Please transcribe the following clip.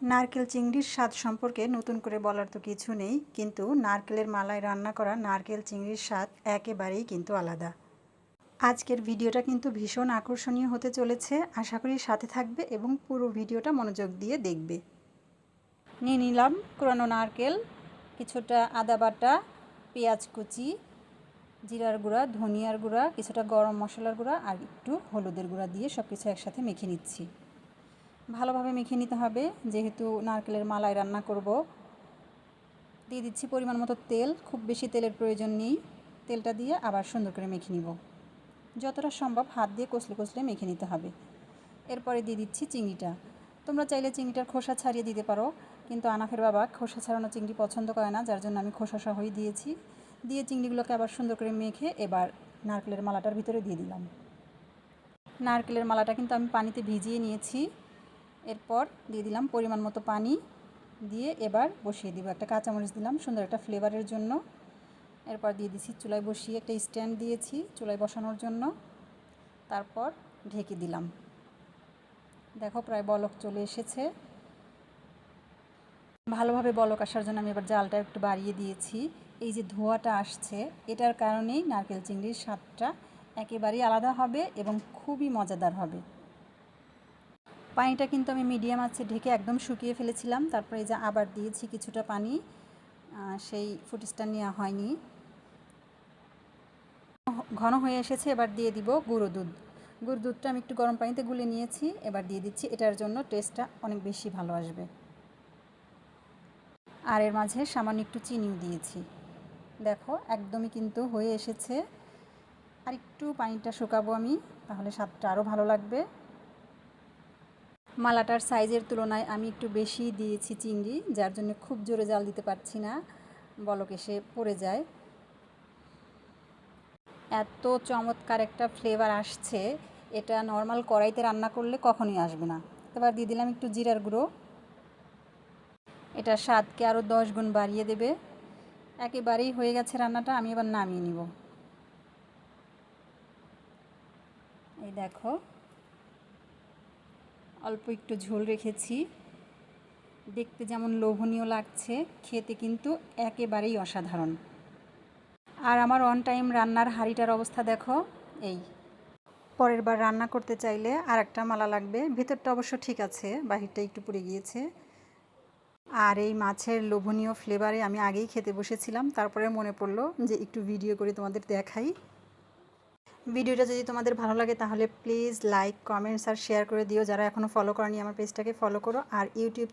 নারকেল চিংড়ির স্বাদ সম্পর্কে নতুন করে বলার তো কিছু নেই, কিন্তু নারকেলের মালায় রান্না করা নারকেল চিংড়ির স্বাদ একেবারেই কিন্তু আলাদা। আজকের ভিডিওটা কিন্তু ভীষণ আকর্ষণীয় হতে চলেছে, আশা করি সাথে থাকবে এবং পুরো ভিডিওটা মনোযোগ দিয়ে দেখবে। নিয়ে নিলাম কোরানো নারকেল, কিছুটা আদা বাটা, পেঁয়াজ কুচি, জিরার গুঁড়া, ধনিয়ার গুঁড়া, কিছুটা গরম মশলার গুঁড়া আর একটু হলুদের গুঁড়া দিয়ে সব কিছু একসাথে মেখে নিচ্ছি। ভালোভাবে মেখে নিতে হবে। যেহেতু নারকেলের মালায় রান্না করব। দিয়ে দিচ্ছি পরিমাণ মতো তেল। খুব বেশি তেলের প্রয়োজন নেই। তেলটা দিয়ে আবার সুন্দর করে মেখে নিব। যতটা সম্ভব হাত দিয়ে কষলে কষলে মেখে নিতে হবে। এরপরে দিয়ে দিচ্ছি চিংড়িটা। তোমরা চাইলে চিংড়িটার খোসা ছাড়িয়ে দিতে পারো। কিন্তু আনাফের বাবা খোসা ছাড়ানো চিংড়ি পছন্দ করে না, যার জন্য আমি খোসা সহই দিয়েছি। দিয়ে চিংড়িগুলোকে আবার সুন্দর করে মেখে এবার নারকেলের মালাটার ভিতরে দিয়ে দিলাম। নারকেলের মালাটা কিন্তু আমি পানিতে ভিজিয়ে নিয়েছি। এরপর দিয়ে দিলাম পরিমাণ মতো পানি দিয়ে এবার বসিয়ে দিব। একটা কাঁচামরিচ দিলাম, সুন্দর একটা ফ্লেভারের জন্য। এরপর দিয়ে দিছি চুলায় বসিয়ে একটা স্ট্যান্ড দিয়েছি চুলায় বসানোর জন্য। তারপর ঢেকে দিলাম। দেখো প্রায় বলক চলে এসেছে। ভালোভাবে বলক আসার জন্য আমি এবার জালটা একটু বাড়িয়ে দিয়েছি। এই যে ধোঁয়াটা আসছে, এটার কারণেই নারকেল চিংড়ির স্বাদটা একেবারেই আলাদা হবে এবং খুবই মজাদার হবে। পানিটা কিন্তু আমি মিডিয়াম আছে ঢেকে একদম শুকিয়ে ফেলেছিলাম। তারপরে যে আবার দিয়েছি কিছুটা পানি। সেই ফুটিসটা নেওয়া হয়নি। ঘন হয়ে এসেছে, এবার দিয়ে দিব গুঁড়ো দুধ। গুঁড়ো দুধটা আমি একটু গরম পানিতে গুলে নিয়েছি, এবার দিয়ে দিচ্ছি। এটার জন্য টেস্টটা অনেক বেশি ভালো আসবে। আর এর মাঝে সামান্য একটু চিনিও দিয়েছি। দেখো, একদমই কিন্তু হয়ে এসেছে। আর একটু পানিটা শুকাবো আমি, তাহলে স্বাদটা আরও ভালো লাগবে। মালাটার সাইজের তুলনায় আমি একটু বেশি দিয়েছি চিংড়ি, যার জন্য খুব জোরে জাল দিতে পারছি না। বলক এসে পড়ে যায়। এত চমৎকার একটা ফ্লেভার আসছে। এটা নর্মাল কড়াইতে রান্না করলে কখনোই আসবে না। এবার দিয়ে দিলাম একটু জিরার গুঁড়ো। এটা স্বাদকে আরও দশ গুণ বাড়িয়ে দেবে। একেবারেই হয়ে গেছে রান্নাটা, আমি এবার নামিয়ে নিব। এই দেখো। অল্প একটু ঝোল রেখেছি। দেখতে যেমন লোভনীয় লাগছে, খেতে কিন্তু একেবারেই অসাধারণ। আর আমার অন টাইম রান্নার হাঁড়িটার অবস্থা দেখো, এই। পরের বার রান্না করতে চাইলে আর একটা মালা লাগবে, ভেতরটা অবশ্য ঠিক আছে, বাহিরটা একটু পুড়ে গিয়েছে। আর এই মাছের লোভনীয় ফ্লেভারে আমি আগেই খেতে বসেছিলাম, তারপরে মনে পড়ল যে একটু ভিডিও করে তোমাদের দেখাই। ভিডিওটা যদি তোমাদের ভালো লাগে তাহলে প্লিজ লাইক কমেন্টস আর শেয়ার করে দিও। যারা এখনও ফলো করেনি আমার পেজটাকে ফলো করো। আর ইউটিউব